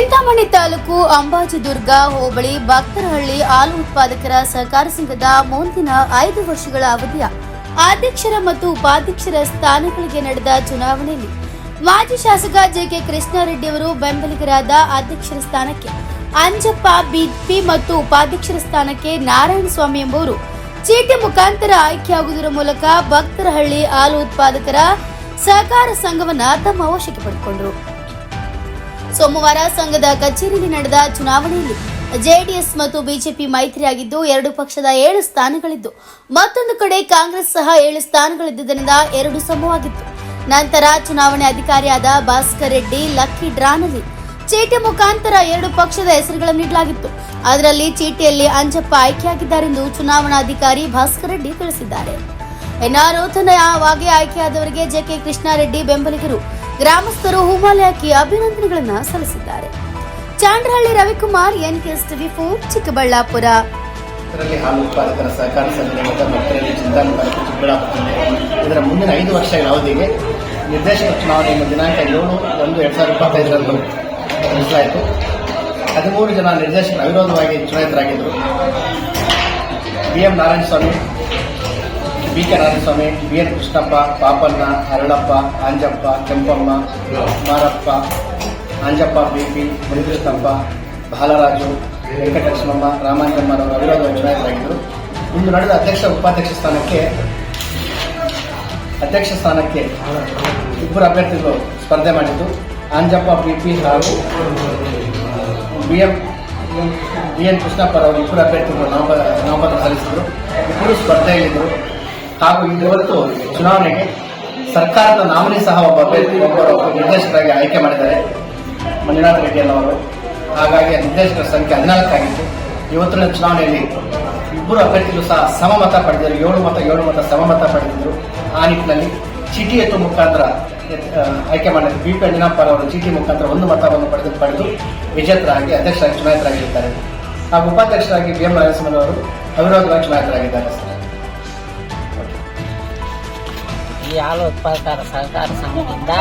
ಚಿಂತಾಮಣಿ ತಾಲೂಕು ಅಂಬಾಜಿದುರ್ಗ ಹೋಬಳಿ ಭಕ್ತರಹಳ್ಳಿ ಹಾಲು ಉತ್ಪಾದಕರ ಸಹಕಾರ ಸಂಘದ ಮುಂದಿನ ಐದು ವರ್ಷಗಳ ಅವಧಿಯ ಅಧ್ಯಕ್ಷರ ಮತ್ತು ಉಪಾಧ್ಯಕ್ಷರ ಸ್ಥಾನಗಳಿಗೆ ನಡೆದ ಚುನಾವಣೆಯಲ್ಲಿ ಮಾಜಿ ಶಾಸಕ ಜೆಕೆ ಕೃಷ್ಣಾರೆಡ್ಡಿ ಅವರು ಬೆಂಬಲಿಗರಾದ ಅಧ್ಯಕ್ಷರ ಸ್ಥಾನಕ್ಕೆ, ಅಂಜಪ್ಪ, ಬಿಪಿ ಮತ್ತು ಉಪಾಧ್ಯಕ್ಷರ ಸ್ಥಾನಕ್ಕೆ ನಾರಾಯಣಸ್ವಾಮಿ ಎಂಬುವರು ಚೀಟಿ ಮುಖಾಂತರ ಆಯ್ಕೆಯಾಗುವುದರ ಮೂಲಕ ಭಕ್ತರಹಳ್ಳಿ ಹಾಲು ಉತ್ಪಾದಕರ ಸಹಕಾರ ಸಂಘವನ್ನ ತಮ್ಮ ವಶಕ್ಕೆ ಪಡೆದುಕೊಂಡರು. ಸೋಮವಾರ ಸಂಘದ ಕಚೇರಿಯಲ್ಲಿ ನಡೆದ ಚುನಾವಣೆಯಲ್ಲಿ ಜೆಡಿಎಸ್ ಮತ್ತು ಬಿಜೆಪಿ ಮೈತ್ರಿಯಾಗಿದ್ದು, ಎರಡು ಪಕ್ಷದ ಏಳು ಸ್ಥಾನಗಳಿದ್ದು, ಮತ್ತೊಂದು ಕಡೆ ಕಾಂಗ್ರೆಸ್ ಸಹ ಏಳು ಸ್ಥಾನಗಳಿದ್ದುದರಿಂದ ಎರಡು ಸಮವಾಗಿತ್ತು. ನಂತರ ಚುನಾವಣೆ ಅಧಿಕಾರಿಯಾದ ಭಾಸ್ಕರ್ ರೆಡ್ಡಿ ಲಕ್ಕಿ ಡ್ರಾನಲ್ಲಿ ಚೀಟಿ ಮುಖಾಂತರ ಎರಡು ಪಕ್ಷದ ಹೆಸರುಗಳನ್ನು ನೀಡಲಾಗಿತ್ತು. ಅದರಲ್ಲಿ ಚೀಟಿಯಲ್ಲಿ ಅಂಜಪ್ಪ ಆಯ್ಕೆಯಾಗಿದ್ದಾರೆಂದು ಚುನಾವಣಾಧಿಕಾರಿ ಭಾಸ್ಕರ್ ರೆಡ್ಡಿ ತಿಳಿಸಿದ್ದಾರೆ. ನೂತನವಾಗಿ ಆಯ್ಕೆಯಾದವರಿಗೆ ಜೆಕೆ ಕೃಷ್ಣಾರೆಡ್ಡಿ ಬೆಂಬಲಿಗರು. ಗ್ರಾಮಸ್ಥರು ಹೂವಾಲಯಕ್ಕೆ ಅಭಿನಂದನೆಗಳನ್ನು ಸಲ್ಲಿಸಿದ್ದಾರೆ. Chandrahalli Ravikumar, NKS TV four, Chikkaballapur. ಇದರಲ್ಲಿ ಹಾಲು ಉತ್ಪಾದಕರ ಸಹಕಾರ ಸಂಘ ಮತ್ತು ತಾಲೂಕು ಚಿಕ್ಕಬಳ್ಳಾಪುರ ಇದರ ಮುಂದಿನ ಐದು ವರ್ಷಗಳ ಅವಧಿಗೆ ನಿರ್ದೇಶಕ ಚುನಾವಣೆಯನ್ನು ದಿನಾಂಕ ಏಳು ಒಂದು ಎರಡು ಸಾವಿರದ ಇಪ್ಪತ್ತೈದರಂದು ನಡೆಸಲಾಯಿತು. ಹದಿಮೂರು ಜನ ನಿರ್ದೇಶಕರು ಅವಿರೋಧವಾಗಿ ಚುನಾಯಿತರಾಗಿದ್ದರು. B M Narayanaswamy B K Narayanaswamy B N Krishnappa, Papanna, Haralappa, Anjappa, Kempamma Marappa Anjappa B P Munikrishnappa, Balaraju Venkatalakshmamma ರಾಮಾಂಜಮ್ಮರವರು ಅವಿರೋಧ ಚುನಾಯಿತರಾಗಿದ್ದರು. ಇಂದು ನಡೆದ ಅಧ್ಯಕ್ಷ, ಉಪಾಧ್ಯಕ್ಷ ಸ್ಥಾನಕ್ಕೆ, ಅಧ್ಯಕ್ಷ ಸ್ಥಾನಕ್ಕೆ ಇಬ್ಬರು ಅಭ್ಯರ್ಥಿಗಳು ಸ್ಪರ್ಧೆ ಮಾಡಿದ್ದು, ಆಂಜಪ್ಪ ಬಿ ಪಿ ಹಾಗೂ ಬಿ ಎಂ ಬಿ ಎನ್ ಕೃಷ್ಣಪ್ಪರವರು ಇಬ್ಬರು ಅಭ್ಯರ್ಥಿಗಳು ನಾಮಪತ್ರ ನಾಮಪತ್ರ ಸಲ್ಲಿಸಿದರು. ಇಬ್ಬರು ಸ್ಪರ್ಧೆಯಲ್ಲಿದ್ದರು. ಹಾಗೂ ಇವತ್ತು ಚುನಾವಣೆಗೆ ಸರ್ಕಾರದ ನಾಮಿನಿ ಸಹ ಒಬ್ಬ ಒಬ್ಬರು ನಿರ್ದೇಶಕರಾಗಿ ಆಯ್ಕೆ ಮಾಡಿದ್ದಾರೆ. ಮಂಜುನಾಥ ರೆಡ್ಡಿ ಅನ್ನೋರು. ಹಾಗಾಗಿ ನಿರ್ದೇಶಕರ ಸಂಖ್ಯೆ ಹದಿನಾಲ್ಕಾಗಿತ್ತು ಇವತ್ತಿನ ಚುನಾವಣೆಯಲ್ಲಿ ಇಬ್ಬರು ಅಭ್ಯರ್ಥಿಗಳು ಸಹ ಸಮಮತ ಪಡೆದರು ಏಳು ಮತ ಏಳು ಮತ ಸಮಮತ ಪಡೆದಿದ್ದರು. ಆ ನಿಟ್ಟಿನಲ್ಲಿ ಚೀಟಿ ಎತ್ತು ಮುಖಾಂತರ ಆಯ್ಕೆ ಮಾಡಿದ ಬಿ ಪಿ ಅಂಜನಪ್ಪ ಅವರು ಚೀಟಿ ಮುಖಾಂತರ ಒಂದು ಮತವನ್ನು ಪಡೆದು ಪಡೆದು ವಿಜೇತರಾಗಿ ಅಧ್ಯಕ್ಷರಾಗಿ ಚುನಾಯಿತರಾಗಿದ್ದಾರೆ. ಹಾಗೂ ಉಪಾಧ್ಯಕ್ಷರಾಗಿ ಬಿ ಎಂ ನರಸಿಂಹನವರು ಅವರು ಅವಿರೋಧವಾಗಿ ಚುನಾಯಿತರಾಗಿದ್ದಾರೆ. ಸರ್ ಈ ಹಾಲು ಉತ್ಪಾದಕರ ಸಹಕಾರ ಸಂಘದಿಂದ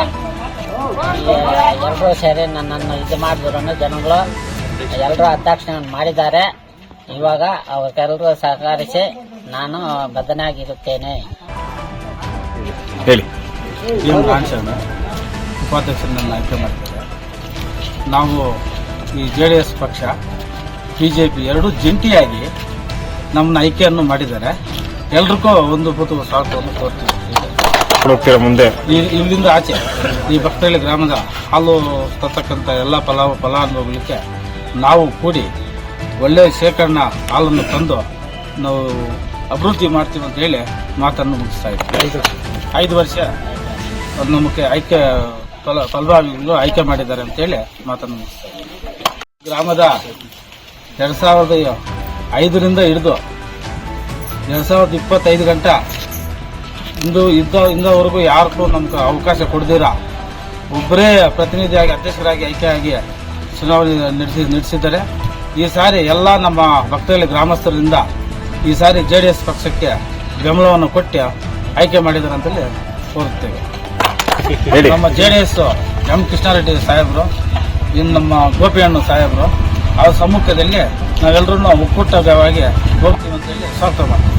ಈ ಎಲ್ಲರೂ ಸೇರಿ ನನ್ನನ್ನು ಇದು ಮಾಡಿದ್ರು ಜನಗಳು. ಎಲ್ಲರೂ ಅಧ್ಯಕ್ಷ ಮಾಡಿದ್ದಾರೆ. ಇವಾಗ ಅವ್ರಿಗೆಲ್ಲರೂ ಸಹಕರಿಸಿ ನಾನು ಬದ್ಧನಾಗಿರುತ್ತೇನೆ. ಹೇಳಿ. ಉಪಾಧ್ಯಕ್ಷರನ್ನು ಆಯ್ಕೆ ಮಾಡ್ತಾರೆ. ನಾವು ಈ ಜೆ ಡಿ ಎಸ್ ಪಕ್ಷ ಬಿ ಜೆ ಪಿ ಎರಡೂ ಜಂಟಿಯಾಗಿ ನಮ್ಮನ್ನ ಆಯ್ಕೆಯನ್ನು ಮಾಡಿದ್ದಾರೆ. ಎಲ್ರಿಗೂ ಒಂದು ಬುತ್ತು ಸ್ವಾಗತವನ್ನು ಹೋಗ್ತೀರಾ ಮುಂದೆ. ಈ ಇಲ್ಲಿಂದ ಆಚೆ ಈ ಭಕ್ತಹಳ್ಳಿ ಗ್ರಾಮದ ಹಾಲು ತರ್ತಕ್ಕಂಥ ಎಲ್ಲ ಫಲ ಫಲಾನುಭವಿಗಳಿಗೆ ನಾವು ಕೂಡಿ ಒಳ್ಳೆಯ ಶೇಖರಣಾ ಹಾಲನ್ನು ತಂದು ನಾವು ಅಭಿವೃದ್ಧಿ ಮಾಡ್ತೀವಿ ಅಂತ ಹೇಳಿ ಮಾತನ್ನು ಮುಗಿಸ್ತಾ ಇದ್ದೀವಿ ಐದು ವರ್ಷ. ಅದು ನಮಗೆ ಆಯ್ಕೆ ಫಲ ಫಲಭಾವಿಗಳು ಆಯ್ಕೆ ಮಾಡಿದ್ದಾರೆ ಅಂತೇಳಿ ಮಾತನ್ನು ಮುಗಿಸ್ತಾ ಇದ್ದೀವಿ ಗ್ರಾಮದ ಎರಡು ಸಾವಿರದ ಐದರಿಂದ ಹಿಡಿದು ಎರಡು ಸಾವಿರದ ಇಪ್ಪತ್ತೈದು ಗಂಟೆ ಇಂದು ಇದ್ದ ಇಂದವರೆಗೂ ಯಾರಿಗೂ ನಮ್ಗೆ ಅವಕಾಶ ಕೊಡ್ದಿರ ಒಬ್ಬರೇ ಪ್ರತಿನಿಧಿಯಾಗಿ ಅಧ್ಯಕ್ಷರಾಗಿ ಆಯ್ಕೆಯಾಗಿ ಚುನಾವಣೆ ನಡೆಸಿ ನಡೆಸಿದ್ದಾರೆ. ಈ ಸಾರಿ ಎಲ್ಲ ನಮ್ಮ ಭಕ್ತರಲ್ಲಿ ಗ್ರಾಮಸ್ಥರಿಂದ ಈ ಸಾರಿ ಜೆ ಡಿ ಎಸ್ ಪಕ್ಷಕ್ಕೆ ಬೆಂಬಲವನ್ನು ಕೊಟ್ಟು ಆಯ್ಕೆ ಮಾಡಿದ್ದಾರೆ ಅಂತೇಳಿ ಕೋರುತ್ತೇವೆ ನಮ್ಮ J D S M Krishnareddy ಸಾಹೇಬರು ಇನ್ನು ನಮ್ಮ ಗೋಪಿಯಣ್ಣು ಸಾಹೇಬರು ಅವ್ರ ಸಮ್ಮುಖದಲ್ಲಿ ನಾವೆಲ್ಲರೂ ಒಕ್ಕೂಟವಾಗಿ ಹೋಗ್ತೀವಿ ಅಂತೇಳಿ ಸ್ವಾಗತ ಮಾಡ್ತೀವಿ.